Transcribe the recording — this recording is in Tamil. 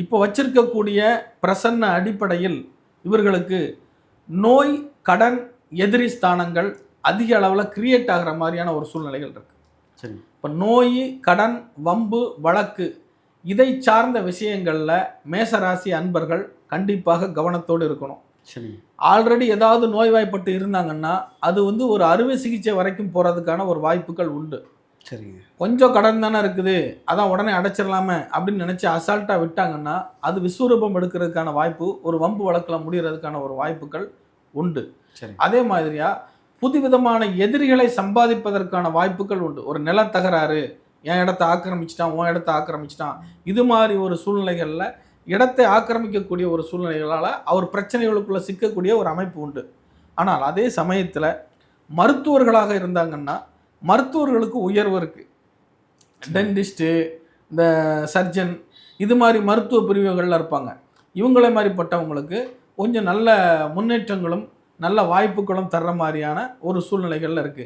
இப்போ வச்சிருக்கக்கூடிய பிரசன்ன அடிப்படையில் இவர்களுக்கு நோய் கடன் எதிரி ஸ்தானங்கள் அதிக அளவில் கிரியேட் ஆகிற மாதிரியான ஒரு சூழ்நிலைகள் இருக்கு. சரி. இப்போ நோய் கடன் வம்பு வழக்கு இதை சார்ந்த விஷயங்களில் மேசராசி அன்பர்கள் கண்டிப்பாக கவனத்தோடு இருக்கணும். சரி. ஆல்ரெடி ஏதாவது நோய்வாய்ப்பட்டு இருந்தாங்கன்னா அது வந்து ஒரு அறுவை சிகிச்சை வரைக்கும் போகிறதுக்கான ஒரு வாய்ப்புகள் உண்டு. சரிங்க. கொஞ்சம் கடன் தானே இருக்குது. அதான் உடனே அடைச்சிடலாமே அப்படின்னு நினச்சி அசால்ட்டாக விட்டாங்கன்னா அது விஸ்வரூபம் எடுக்கிறதுக்கான வாய்ப்பு ஒரு வம்பு வழக்கில் முடிகிறதுக்கான ஒரு வாய்ப்புகள் உண்டு. சரி அதே மாதிரியா புதுவிதமான எதிரிகளை சம்பாதிப்பதற்கான வாய்ப்புகள் உண்டு. ஒரு நில தகராறு என் இடத்த ஆக்கிரமிச்சிட்டான் உன் இடத்த ஆக்கிரமிச்சிட்டான். இது மாதிரி ஒரு சூழ்நிலைகளில் இடத்தை ஆக்கிரமிக்கக்கூடிய ஒரு சூழ்நிலைகளால் அவர் பிரச்சனைகளுக்குள்ள சிக்கக்கூடிய ஒரு அமைப்பு உண்டு. ஆனால் அதே சமயத்தில் மருத்துவர்களாக இருந்தாங்கன்னா மருத்துவர்களுக்கு உயர்வு இருக்குது டென்டிஸ்ட்டு இந்த சர்ஜன் இது மாதிரி மருத்துவ பிரிவுகளில் இருப்பாங்க. இவங்களே மாதிரிப்பட்டவங்களுக்கு கொஞ்சம் நல்ல முன்னேற்றங்களும் நல்ல வாய்ப்புகளும் தர்ற மாதிரியான ஒரு சூழ்நிலைகளில் இருக்குது